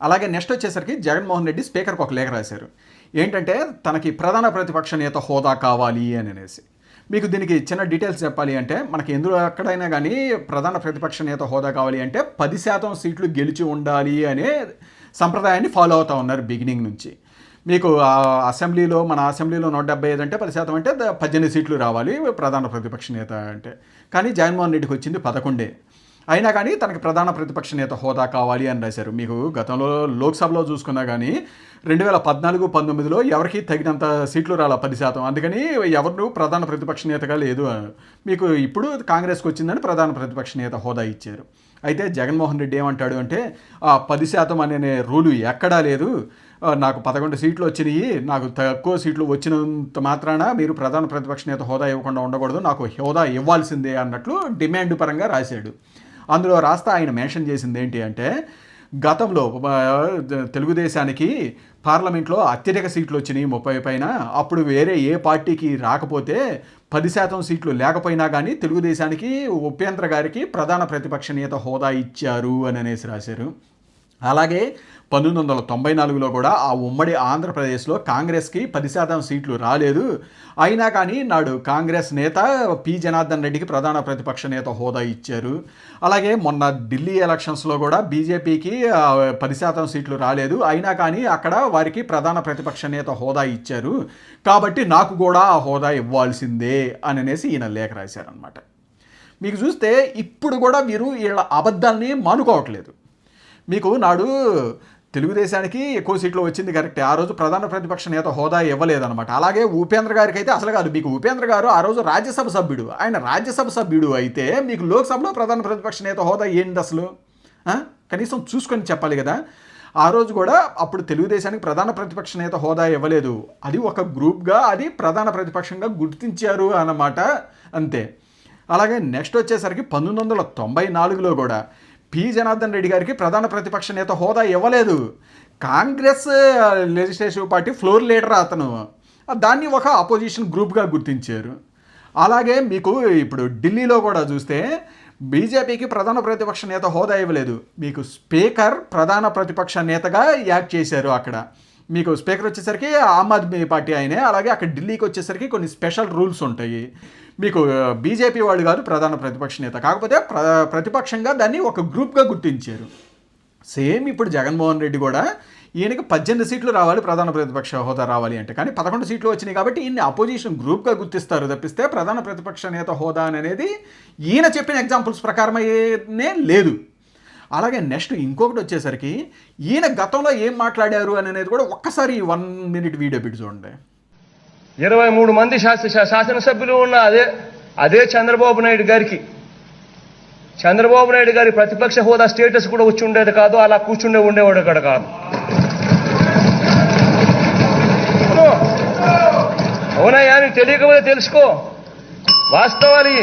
అలాగే నెక్స్ట్ వచ్చేసరికి జగన్మోహన్ రెడ్డి స్పీకర్కి ఒక లేఖ రాశారు. ఏంటంటే తనకి ప్రధాన ప్రతిపక్ష నేత హోదా కావాలి అని అనేసి. మీకు దీనికి చిన్న డీటెయిల్స్ చెప్పాలి అంటే మనకి ఎందులో ఎక్కడైనా కానీ ప్రధాన ప్రతిపక్ష నేత హోదా కావాలి అంటే పది శాతం సీట్లు గెలిచి ఉండాలి అనే సంప్రదాయాన్ని ఫాలో అవుతూ ఉన్నారు బిగినింగ్ నుంచి. మీకు అసెంబ్లీలో మన అసెంబ్లీలో నూట డెబ్బై ఐదు అంటే పది శాతం అంటే పద్దెనిమిది సీట్లు రావాలి ప్రధాన ప్రతిపక్ష నేత అంటే. కానీ జగన్మోహన్ రెడ్డికి వచ్చింది పదకొండే. అయినా కానీ తనకి ప్రధాన ప్రతిపక్ష నేత హోదా కావాలి అని రాశారు. మీకు గతంలో లోక్సభలో చూసుకున్నా కానీ రెండు వేల పద్నాలుగు పంతొమ్మిదిలో ఎవరికి తగినంత సీట్లు రాల పది శాతం. అందుకని ఎవరు ప్రధాన ప్రతిపక్ష నేతగా లేదు. మీకు ఇప్పుడు కాంగ్రెస్కి వచ్చిందని ప్రధాన ప్రతిపక్ష నేత హోదా ఇచ్చారు. అయితే జగన్మోహన్ రెడ్డి ఏమంటాడు అంటే ఆ పది శాతం అనే రూలు ఎక్కడా లేదు. నాకు పదకొండు సీట్లు వచ్చినాయి నాకు తక్కువ సీట్లు వచ్చినంత మాత్రాన మీరు ప్రధాన ప్రతిపక్ష నేత హోదా ఇవ్వకుండా ఉండకూడదు నాకు హోదా ఇవ్వాల్సిందే అన్నట్లు డిమాండ్ పరంగా రాశాడు. అందులో రాస్తా ఆయన మెన్షన్ చేసింది ఏంటి అంటే గతంలో తెలుగుదేశానికి పార్లమెంట్లో అత్యధిక సీట్లు వచ్చినాయి ముప్పై పైన. అప్పుడు వేరే ఏ పార్టీకి రాకపోతే పది శాతం సీట్లు లేకపోయినా కానీ తెలుగుదేశానికి ఉపేంద్ర గారికి ప్రధాన ప్రతిపక్ష నేత హోదా ఇచ్చారు అని అనేసి రాశారు. అలాగే పంతొమ్మిది వందల తొంభై నాలుగులో కూడా ఆ ఉమ్మడి ఆంధ్రప్రదేశ్లో కాంగ్రెస్కి పది శాతం సీట్లు రాలేదు. అయినా కానీ నాడు కాంగ్రెస్ నేత పి. జనార్దన్ రెడ్డికి ప్రధాన ప్రతిపక్ష నేత హోదా ఇచ్చారు. అలాగే మొన్న ఢిల్లీ ఎలక్షన్స్లో కూడా బీజేపీకి పది శాతం సీట్లు రాలేదు. అయినా కానీ అక్కడ వారికి ప్రధాన ప్రతిపక్ష నేత హోదా ఇచ్చారు. కాబట్టి నాకు కూడా ఆ హోదా ఇవ్వాల్సిందే అని అనేసి ఈయన లేఖ రాశారనమాట మీకు చూస్తే ఇప్పుడు కూడా వీరు వీళ్ళ అబద్ధాన్ని మానుకోవట్లేదు. మీకు నాడు తెలుగుదేశానికి ఎక్కువ సీట్లు వచ్చింది కరెక్ట్. ఆ రోజు ప్రధాన ప్రతిపక్ష నేత హోదా ఇవ్వలేదన్నమాట. అలాగే ఉపేంద్ర గారికి అయితే అసలు కాదు. మీకు ఉపేంద్ర గారు ఆ రోజు రాజ్యసభ సభ్యుడు. ఆయన రాజ్యసభ సభ్యుడు అయితే మీకు లోక్సభలో ప్రధాన ప్రతిపక్ష నేత హోదా ఏంటి అసలు? కనీసం చూసుకొని చెప్పాలి కదా. ఆ రోజు కూడా అప్పుడు తెలుగుదేశానికి ప్రధాన ప్రతిపక్ష నేత హోదా ఇవ్వలేదు. అది ఒక గ్రూప్గా అది ప్రధాన ప్రతిపక్షంగా గుర్తించారు అన్నమాట. అంతే. అలాగే నెక్స్ట్ వచ్చేసరికి పంతొమ్మిది వందల తొంభై నాలుగులో కూడా పి జనార్దన్ రెడ్డి గారికి ప్రధాన ప్రతిపక్ష నేత హోదా ఇవ్వలేదు. Congress legislative party floor leader అతను. దాన్ని ఒక అపోజిషన్ గ్రూప్గా గుర్తించారు. అలాగే మీకు ఇప్పుడు ఢిల్లీలో కూడా చూస్తే బీజేపీకి ప్రధాన ప్రతిపక్ష నేత హోదా ఇవ్వలేదు. మీకు స్పీకర్ ప్రధాన ప్రతిపక్ష నేతగా యాక్ట్ చేశారు అక్కడ. మీకు స్పీకర్ వచ్చేసరికి ఆమ్ ఆద్మీ పార్టీ ఆయనే అలాగే అక్కడ ఢిల్లీకి వచ్చేసరికి కొన్ని స్పెషల్ రూల్స్ ఉంటాయి. మీకు బీజేపీ వాళ్ళు కాదు ప్రధాన ప్రతిపక్ష నేత. కాకపోతే ప్ర ప్రతిపక్షంగా దాన్ని ఒక గ్రూప్గా గుర్తించారు. సేమ్ ఇప్పుడు జగన్మోహన్ రెడ్డి కూడా ఈయనకి పద్దెనిమిది సీట్లు రావాలి ప్రధాన ప్రతిపక్ష హోదా రావాలి అంటే. కానీ పదకొండు సీట్లు వచ్చినాయి కాబట్టి ఈయన్ని అపోజిషన్ గ్రూప్గా గుర్తిస్తారు తప్పిస్తే ప్రధాన ప్రతిపక్ష నేత హోదా అనేది ఈయన చెప్పిన ఎగ్జాంపుల్స్ ప్రకారమే లేదు. అలాగే నెక్స్ట్ ఇంకొకటి వచ్చేసరికి ఈయన గతంలో ఏం మాట్లాడారు అనేది కూడా ఒక్కసారి వన్ మినిట్ వీడియో పెట్టి చూడండి. ఇరవై మూడు మంది శాస శాసనసభ్యులు ఉన్న అదే అదే చంద్రబాబు నాయుడు గారికి. చంద్రబాబు నాయుడు గారి ప్రతిపక్ష హోదా స్టేటస్ కూడా వచ్చి ఉండేది కాదు అలా కూర్చుండే ఉండేవాడు ఇక్కడ కాదు. అవునయ్యా నీకు తెలియకపోతే తెలుసుకో. వాస్తవాలి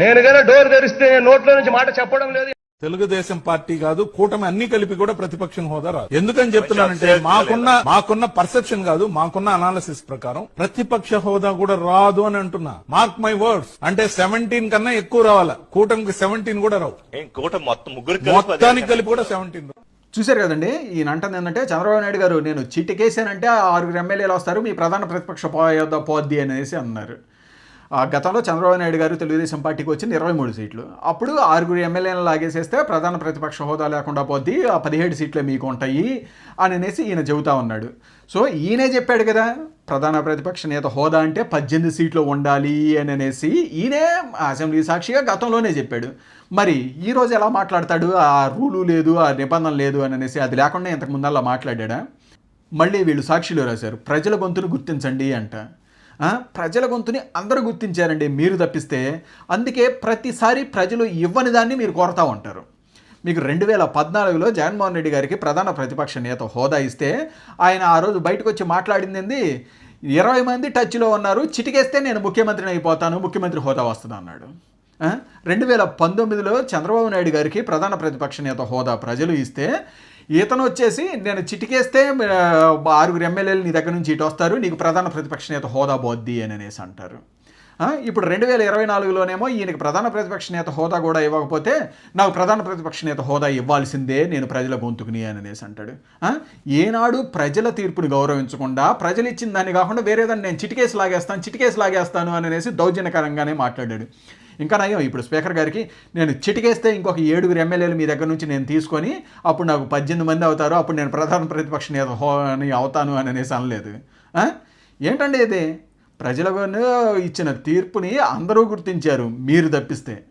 నేను గన డోర్ తెరిస్తే నోట్లో నుంచి మాట చెప్పడం లేదు. తెలుగుదేశం పార్టీ కాదు కూటమి అన్ని కలిపి కూడా ప్రతిపక్షం హోదా రాదు. ఎందుకని చెప్తున్నానంటే మాకున్న మాకున్న పర్సెప్షన్ కాదు మాకున్న అనాలిసిస్ ప్రకారం ప్రతిపక్ష హోదా కూడా రాదు అని అంటున్నా. మార్క్ మై వర్డ్స్ అంటే సెవెంటీన్ కన్నా ఎక్కువ రావాల? కూటమికి సెవెంటీన్ కూడా రావు. ఇంకోటి మొత్తం ముగ్గురు మొత్తానికి కలిపి కూడా సెవెంటీన్ చూశారు కదండి ఈయన అంటుంది ఏంటంటే చంద్రబాబు నాయుడు గారు నేను చిటికేసానంటే ఆ ఆరుగురు ఎమ్మెల్యేలు వస్తారు మీ ప్రధాన ప్రతిపక్ష పోద్ది అనేసి అన్నారు. గతంలో చంద్రబాబు నాయుడు గారు తెలుగుదేశం పార్టీకి వచ్చింది ఇరవై మూడు సీట్లు. అప్పుడు ఆరుగురు ఎమ్మెల్యేలను లాగేసేస్తే ప్రధాన ప్రతిపక్ష హోదా లేకుండా పోద్ది ఆ పదిహేడు సీట్లే మీకు ఉంటాయి అని అనేసి ఈయన చెబుతా ఉన్నాడు. సో ఈయనే చెప్పాడు కదా ప్రధాన ప్రతిపక్ష నేత హోదా అంటే పద్దెనిమిది సీట్లు ఉండాలి అని అనేసి ఈయనే అసెంబ్లీ సాక్షిగా గతంలోనే చెప్పాడు. మరి ఈ రోజు ఎలా మాట్లాడతాడు? ఆ రూలు లేదు ఆ నిబంధన లేదు అని అనేసి అది లేకుండా ఇంతకు ముందల్లా మాట్లాడా? మళ్ళీ వీళ్ళు సాక్షిలో రాశారు ప్రజల గొంతును గుర్తించండి అంట. ప్రజల గొంతుని అందరూ గుర్తించారండి. మీరు తప్పిస్తే అందుకే ప్రతిసారి ప్రజలు ఇవ్వని దాన్ని మీరు కోరుతూ ఉంటారు. మీకు రెండు వేల పద్నాలుగులో జగన్మోహన్ రెడ్డి గారికి ప్రధాన ప్రతిపక్ష నేత హోదా ఇస్తే ఆయన ఆ రోజు బయటకు వచ్చి మాట్లాడింది ఇరవై మంది టచ్లో ఉన్నారు చిటికేస్తే నేను ముఖ్యమంత్రిని అయిపోతాను ముఖ్యమంత్రి హోదా వస్తుంది అన్నాడు. రెండు వేల పంతొమ్మిదిలో చంద్రబాబు నాయుడు గారికి ప్రధాన ప్రతిపక్ష నేత హోదా ప్రజలు ఇస్తే ఇతను వచ్చేసి నేను చిటికేస్తే ఆరుగురు ఎమ్మెల్యేలు నీ దగ్గర నుంచి ఇటు వస్తారు నీకు ప్రధాన ప్రతిపక్ష నేత హోదా బోద్ది అని అనేసి అంటారు. ఇప్పుడు రెండు వేల ఇరవై నాలుగులోనేమో ఈయనకి ప్రధాన ప్రతిపక్ష నేత హోదా కూడా ఇవ్వకపోతే నాకు ప్రధాన ప్రతిపక్ష నేత హోదా ఇవ్వాల్సిందే నేను ప్రజల గొంతుకుని అని అనేసి అంటాడు. ఏనాడు ప్రజల తీర్పుని గౌరవించకుండా ప్రజలు ఇచ్చిన దాన్ని కాకుండా వేరేదాన్ని నేను చిటికేసి లాగేస్తాను చిటికేసి లాగేస్తాను అని అనేసి దౌర్జన్యకరంగానే మాట్లాడాడు. ఇంకా నయం ఇప్పుడు స్పీకర్ గారికి నేను చిటికేస్తే ఇంకొక ఏడుగురు ఎమ్మెల్యేలు మీ దగ్గర నుంచి నేను తీసుకొని అప్పుడు నాకు పద్దెనిమిది మంది అవుతారు అప్పుడు నేను ప్రధాన ప్రతిపక్ష నేత హో అని అవుతాను అని అనేసి అనలేదు. ఏంటండి ఇది? ప్రజలకు ఇచ్చిన తీర్పుని అందరూ గుర్తించారు మీరు తప్పిస్తే.